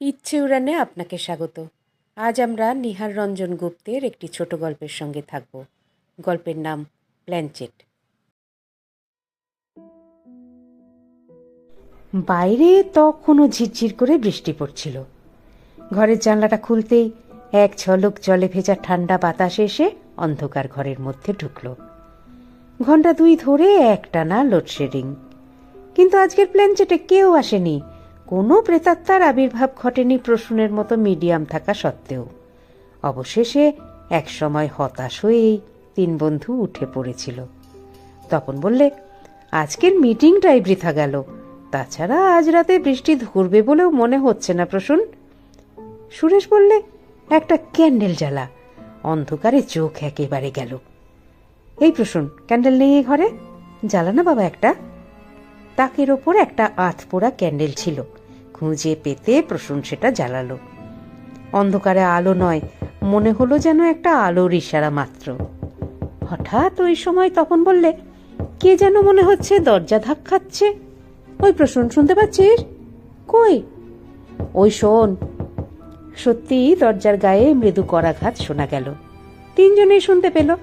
ইচ্ছে উড়ানে আপনাকে স্বাগত। আজ আমরা নিহার রঞ্জন গুপ্তের একটি ছোট গল্পের সঙ্গে থাকব। গল্পের নাম প্ল্যানচেট। বাইরে তখনও ঝিরঝির করে বৃষ্টি পড়ছিল। ঘরের জানলাটা খুলতেই এক ঝলক জলে ভেজা ঠান্ডা বাতাস এসে অন্ধকার ঘরের মধ্যে ঢুকল। ঘণ্টা দুই ধরে একটানা লোডশেডিং। কিন্তু আজকের প্ল্যানচেটে কেউ আসেনি। কোনো প্রেতাত্মার আবির্ভাব ঘটেনি প্রসূনের মতো মিডিয়াম থাকা সত্ত্বেও। অবশেষে একসময় হতাশ হয়েই তিন বন্ধু উঠে পড়েছিল। তখন বললে, আজকের মিটিংটাই বৃথা গেল। তাছাড়া আজ রাতে বৃষ্টি ধরবে বলেও মনে হচ্ছে না প্রসূন। সুরেশ বললে, একটা ক্যান্ডেল জ্বালা। অন্ধকারে চোখ একেবারে গেল। এই প্রসূন, ক্যান্ডেল নেই ঘরে? জ্বালা না বাবা একটা? তাকের ওপর একটা আধ পোড়া ক্যান্ডেল ছিল। খুঁজে পেতে প্রসূন সেটা জ্বালালো। অন্ধকারে আলো নয়, মনে হলো যেন একটা আলোর ইশারা মাত্র। হঠাৎ ওই সময় তখন বললে, কে যেন মনে হচ্ছে দরজা ধাক খাচ্ছে ওই প্রসূন, শুনতে পাচ্ছিস? কই? ওই শোন। সত্যি দরজার গায়ে মৃদু করাঘাত শোনা গেল। তিনজনেই শুনতে পেল।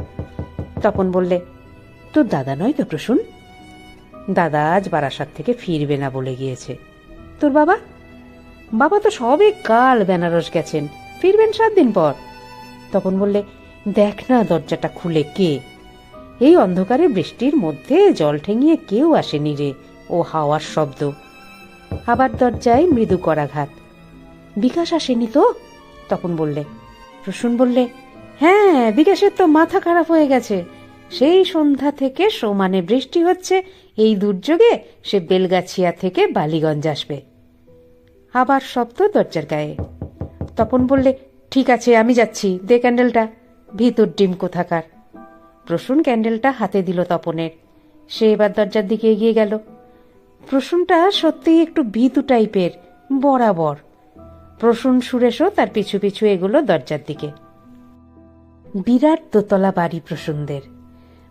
তপন বললে, তোর দাদা নয় তো প্রসূন? দাদা আজ বারাসাত থেকে ফিরবে না বলে গিয়েছে। তোর বাবা? বাবা তো সবে কাল বেনারস গেছেন। ফিরবেন সাত দিন পর। তখন বললে, দেখ না দরজাটা খুলে কে? এই অন্ধকারে বৃষ্টির মধ্যে জল ঠেঙিয়ে কেউ আসেনি রে, ও হাওয়ার শব্দ। আবার দরজায় মৃদু করাঘাত। বিকাশ আসেনি তো? তখন বললে। প্রসূন বললে হ্যাঁ বিকাশের তো মাথা খারাপ হয়ে গেছে। সেই সন্ধ্যা থেকে সমানে বৃষ্টি হচ্ছে, এই দুর্যোগে সে বেলগাছিয়া থেকে বালিগঞ্জ আসবে। আবার শব্দ দরজার গায়ে। তপন বললে, ঠিক আছে, আমি যাচ্ছি। দে ক্যান্ডেলটা। ভিতর ডিম কোথাকার? প্রসূন ক্যান্ডেলটা হাতে দিল তপনের। সে এবার দরজার দিকে এগিয়ে গেল। প্রসূনটা সত্যিই একটু ভীতু টাইপের, বরাবর। প্রসূন সুরেশও তার পিছু পিছু এগুলো দরজার দিকে। বিরাট দোতলা বাড়ি প্রসূনদের।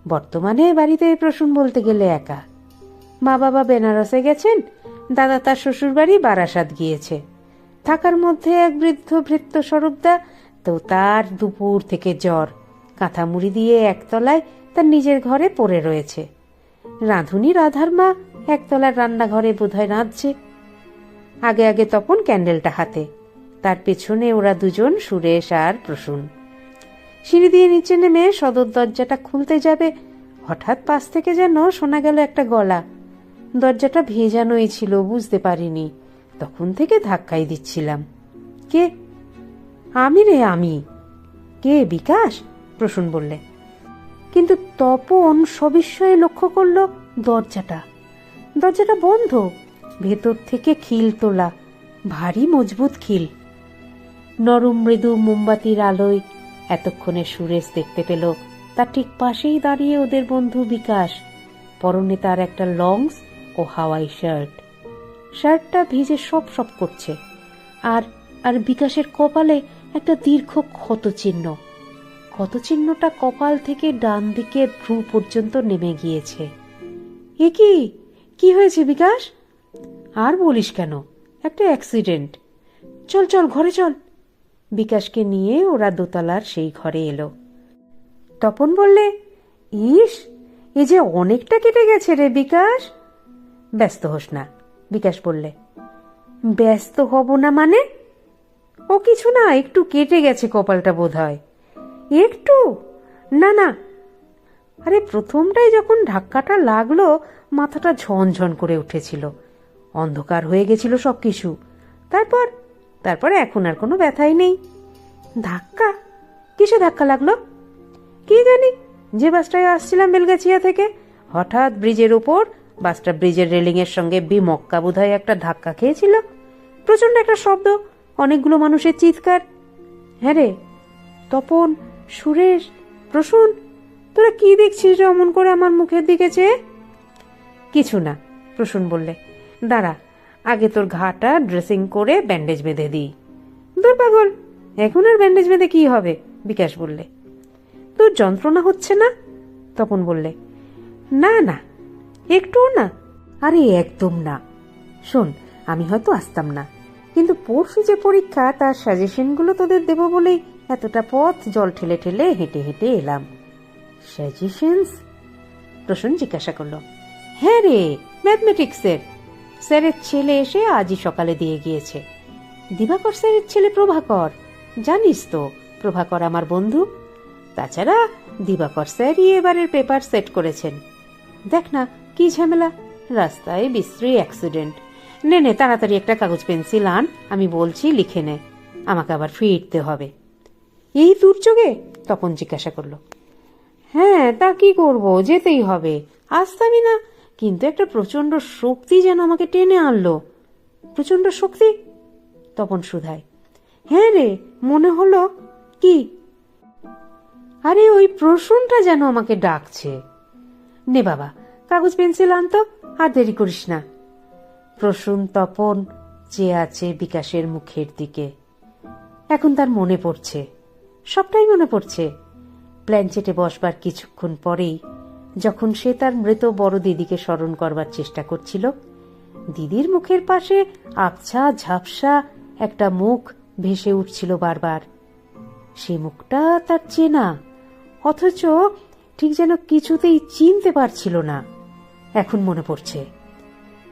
বর্তমানে বাড়িতে প্রসূন বলতে গেলে একা। মা বাবা বেনারসে গেছেন, দাদা তার শ্বশুর বাড়ি বারাসাত গিয়েছে। থাকার মধ্যে এক বৃদ্ধ ভৃত্য স্বরূপদা, তো তার দুপুর থেকে জ্বর। কাঁথা মুড়ি দিয়ে একতলায় তার নিজের ঘরে পড়ে রয়েছে। রাঁধুনি রাধার মা একতলার রান্নাঘরে বোধহয় রাঁধছে আগে আগে তপন ক্যান্ডেলটা হাতে। তার পেছনে ওরা দুজন সুরেশ আর প্রসূন। সিঁড়ি দিয়ে নিচে নেমে সদর দরজাটা খুলতে যাবে। হঠাৎ পাশ থেকে যেন শোনা গেল একটা গলা। দরজাটা ভেজানোই ছিল, বুঝতে পারিনি। তখন থেকে ধাক্কাই দিচ্ছিলাম। কে? আমি রে আমি। কে, বিকাশ? প্রসূন বললে। কিন্তু তপন সবিস্ময়ে লক্ষ্য করল দরজাটা। দরজাটা বন্ধ, ভেতর থেকে খিল তোলা, ভারী মজবুত খিল। নরম মৃদু মোমবাতির আলোয় এতক্ষণে সুরেশ দেখতে পেল তার ঠিক পাশেই দাঁড়িয়ে ওদের বন্ধু বিকাশ। পরনে তার একটা লংস ও হাওয়াই শার্ট। শার্টটা ভিজে সব সব করছে। আর আর বিকাশের কপালে একটা দীর্ঘ ক্ষত চিহ্ন। ক্ষত চিহ্নটা কপাল থেকে ডান দিকে ভ্রু পর্যন্ত নেমে গিয়েছে। এ কি? কি হয়েছে বিকাশ? আর বলিস কেন? একটা অ্যাক্সিডেন্ট। চল চল, ঘরে চল। বিকাশকে নিয়ে ওরা দোতলার সেই ঘরে এলো। তপন বললে, ইস, এ যে অনেকটা কেটে গেছে রে বিকাশ। ব্যস্ত হোস না, বিকাশ বললে। ব্যস্ত হব না মানে? ও কিছু না, একটু কেটে গেছে কপালটা বোধ হয় একটু? না না। আরে, প্রথমটাই যখন ধাক্কাটা লাগল, মাথাটা ঝনঝন করে উঠেছিল। অন্ধকার হয়ে গেছিল সব কিছু তারপর, তারপরে এখন আর কোনো ব্যথাই নেই। ধাক্কা? কিসে ধাক্কা লাগল? কি জানি, যে বাসটায় আসছিলাম বেলগাছিয়া থেকে, হঠাৎ ব্রিজের ওপর বাসটা ব্রিজের রেলিংয়ের সঙ্গে বিমক্কা বোধহয় একটা ধাক্কা খেয়েছিল। প্রচণ্ড একটা শব্দ, অনেকগুলো মানুষের চিৎকার। হ্যাঁ রে, তপন, সুরেশ, প্রসূন, তোরা কি দেখছিস রে অমন করে আমার মুখের দিকে চেয়ে? কিছু না, প্রসূন বললে। দাঁড়া, আগে তোর ঘাটা ড্রেসিং করে ব্যান্ডেজ বেঁধে দিই। দূর এখন আর ব্যান্ডেজ বেঁধে কি হবে? বিকাশ বললে। তোর যন্ত্রণা হচ্ছে না? তপন বললে। না না, একটুও না। আরে, একদম না। শোন, আমি হয়তো আসতাম না। কিন্তু পরশু যে পরীক্ষা, তার সাজেশনগুলো তোদের দেবো বলেই এতটা পথ জল ঠেলে ঠেলে হেঁটে হেঁটে এলাম। সাজেশনস প্রসূন জিজ্ঞাসা করল। হ্যাঁ রে ম্যাথমেটিক্সের স্যারের ছেলে এসে আজই সকালে দিয়ে গিয়েছে। দিবাকর স্যারের ছেলে প্রভাকর। জানিস তো, প্রভাকর আমার বন্ধু? তাছাড়া দিবাকর স্যারই এবারের পেপার সেট করেছেন। দেখ না, কি ঝামেলা। রাস্তায় বিশ্রী অ্যাক্সিডেন্ট। নে নে, তাড়াতাড়ি একটা কাগজ পেন্সিল আন, আমি বলছি লিখে নে। আমাকে আবার ফিরতে হবে। এই দুর্যোগে? তপন জিজ্ঞাসা করল। হ্যাঁ তা কি করব? যেতেই হবে। আসতামই না, কিন্তু একটা প্রচণ্ড শক্তি যেন আমাকে টেনে আনলো। প্রচণ্ড শক্তি? তপন সুধায় হ্যাঁ রে, মনে হলো কি? আরে ওই প্রশ্নটা যেন আমাকে ডাকছে। নে বাবা, কাগজ, পেন্সিল আনতো আর দেরি করিস না। প্রসূন তপন চেয়ে আছে বিকাশের মুখের দিকে। এখন তার মনে পড়ছে, সবটাই মনে পড়ছে। প্ল্যানচেটে বসবার কিছুক্ষণ পরেই যখন সে তার মৃত বড় দিদিকে স্মরণ করবার চেষ্টা করছিল, দিদির মুখের পাশে আবছা ঝাপসা একটা মুখ ভেসে উঠছিল বারবার। সে মুখটা তার চেনা, অথচ ঠিক যেন কিছুতেই চিনতে পারছিল না। এখন মনে পড়ছে,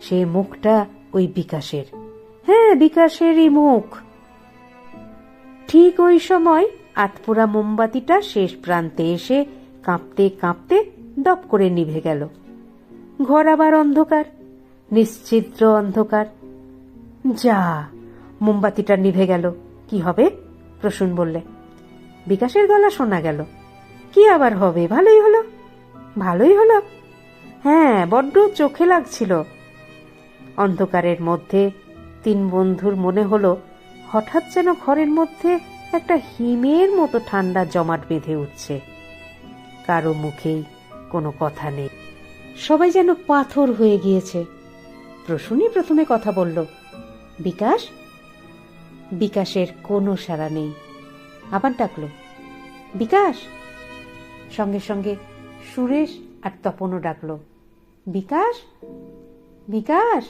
সে মুখটা ওই বিকাশের। হ্যাঁ বিকাশেরই মুখ। ঠিক ওই সময় আতপুরা মোমবাতিটা শেষ প্রান্তে এসে কাঁপতে কাঁপতে দপ করে নিভে গেল। ঘর আবার অন্ধকার, নিশ্চিদ্র অন্ধকার। যা মোমবাতিটা নিভে গেল। কি হবে? প্রসূন বললে। বিকাশের গলা শোনা গেল। কি আবার হবে? ভালোই হলো। ভালোই হলো? হ্যাঁ বড্ড চোখে লাগছিল। অন্ধকারের মধ্যে তিন বন্ধুর মনে হলো, হঠাৎ যেন ঘরের মধ্যে একটা হিমের মতো ঠান্ডা জমাট বেঁধে উঠছে। কারও মুখেই কোনো কথা নেই। সবাই যেন পাথর হয়ে গিয়েছে। প্রসূনই প্রথমে কথা বলল, বিকাশ বিকাশের কোনো সাড়া নেই। আবার ডাকলো, বিকাশ! সঙ্গে সঙ্গে সুরেশ আর তপনও ডাকলো, বিকাশ! বিকাশ!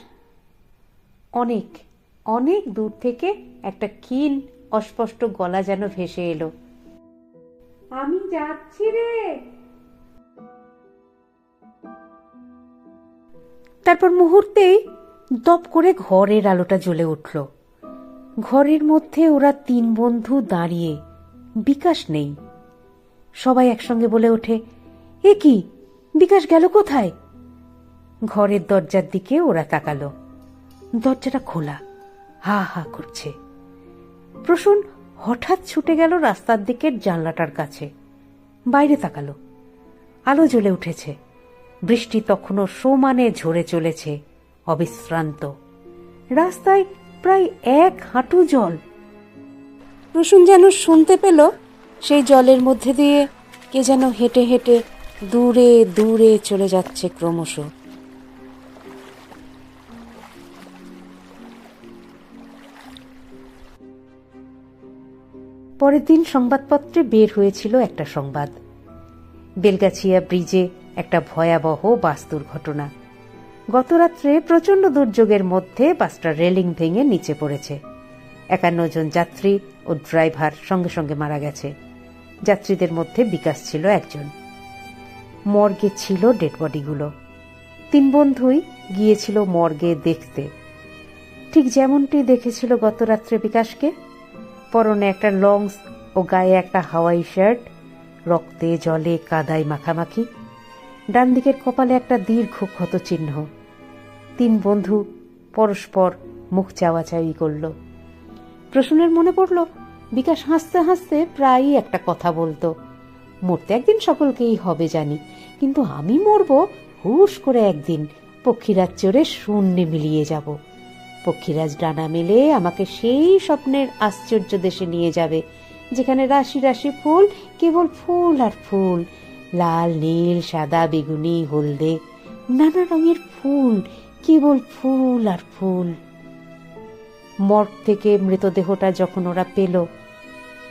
অনেক অনেক দূর থেকে একটা ক্ষীণ, অস্পষ্ট গলা যেন ভেসে এলো, আমি যাচ্ছি রে! তারপর মুহূর্তেই দপ করে ঘরের আলোটা জ্বলে উঠল। ঘরের মধ্যে ওরা তিন বন্ধু দাঁড়িয়ে বিকাশ নেই। সবাই একসঙ্গে বলে ওঠে, এ কি? বিকাশ গেল কোথায়? ঘরের দরজার দিকে ওরা তাকালো। দরজাটা খোলা, হা হা করছে। প্রসূন হঠাৎ ছুটে গেল রাস্তার দিকের জানলাটার কাছে। বাইরে তাকালো। আলো জ্বলে উঠেছে। বৃষ্টি তখনও সমানে ঝরে চলেছে, অবিশ্রান্ত। রাস্তায় প্রায় এক হাঁটু জল। প্রসূন যেন শুনতে পেল সেই জলের মধ্যে দিয়ে কে যেন হেঁটে হেঁটে দূরে দূরে চলে যাচ্ছে ক্রমশ। পরের দিন সংবাদপত্রে বের হয়েছিল একটা সংবাদ। বেলগাছিয়া ব্রিজে একটা ভয়াবহ বাস দুর্ঘটনা। গতরাত্রে প্রচণ্ড দুর্যোগের মধ্যে বাসটা রেলিং ভেঙে নিচে পড়েছে। একান্ন জন যাত্রী ও ড্রাইভার সঙ্গে সঙ্গে মারা গেছে। যাত্রীদের মধ্যে বিকাশ ছিল একজন। মর্গে ছিল ডেড বডিগুলো। তিন বন্ধুই গিয়েছিল মর্গে দেখতে। ঠিক যেমনটি দেখেছিল গতরাত্রে বিকাশকে, পরনে একটা লংস ও গায়ে একটা হাওয়াই শার্ট, রক্তে জলে কাদায় মাখামাখি। ডান দিকের কপালে একটা দীর্ঘ ক্ষত চিহ্ন তিন বন্ধু পরস্পর মুখ চাওয়াচাওয়ি করল। প্রসূনের মনে পড়ল, বিকাশ হাসতে হাসতে প্রায়ই একটা কথা বলতো। মরতে একদিন সকলকেই হবে জানি, কিন্তু আমি মরব, হুশ করে একদিন পক্ষীরাজ চড়ে শূন্যে মিলিয়ে যাব। পক্ষীরাজ ডানা মেলে আমাকে সেই স্বপ্নের আশ্চর্য দেশে নিয়ে যাবে, যেখানে রাশি রাশি ফুল, কেবল ফুল আর ফুল লাল, নীল, সাদা, বেগুনি, হলদে, নানা রঙের ফুল, কেবল ফুল আর ফুল। মর্গ থেকে মৃতদেহটা যখন ওরা পেল,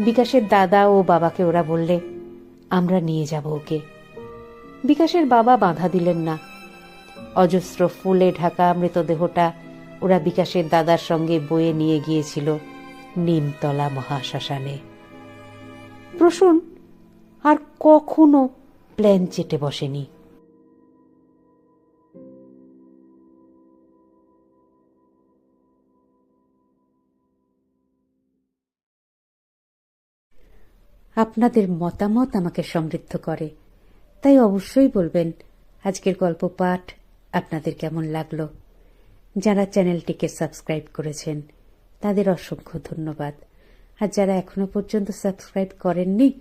বিকাশের দাদা ও বাবাকে ওরা বললে, আমরা নিয়ে যাব ওকে। বিকাশের বাবা বাধা দিলেন না। অজস্র ফুলে ঢাকা মৃতদেহটা ওরা বিকাশের দাদার সঙ্গে বয়ে নিয়ে গিয়েছিল নিমতলা মহাশ্মশানে। প্রসূন, আর কখনো প্ল্যান চেটে বসেনি। আপনাদের মতামত আমাকে সমৃদ্ধ করে। তাই অবশ্যই বলবেন, আজকের গল্প পাঠ আপনাদের কেমন লাগল? যারা চ্যানেলটিকে সাবস্ক্রাইব করেছেন, তাদের অসংখ্য ধন্যবাদ। আর যারা এখনও পর্যন্ত সাবস্ক্রাইব করেননি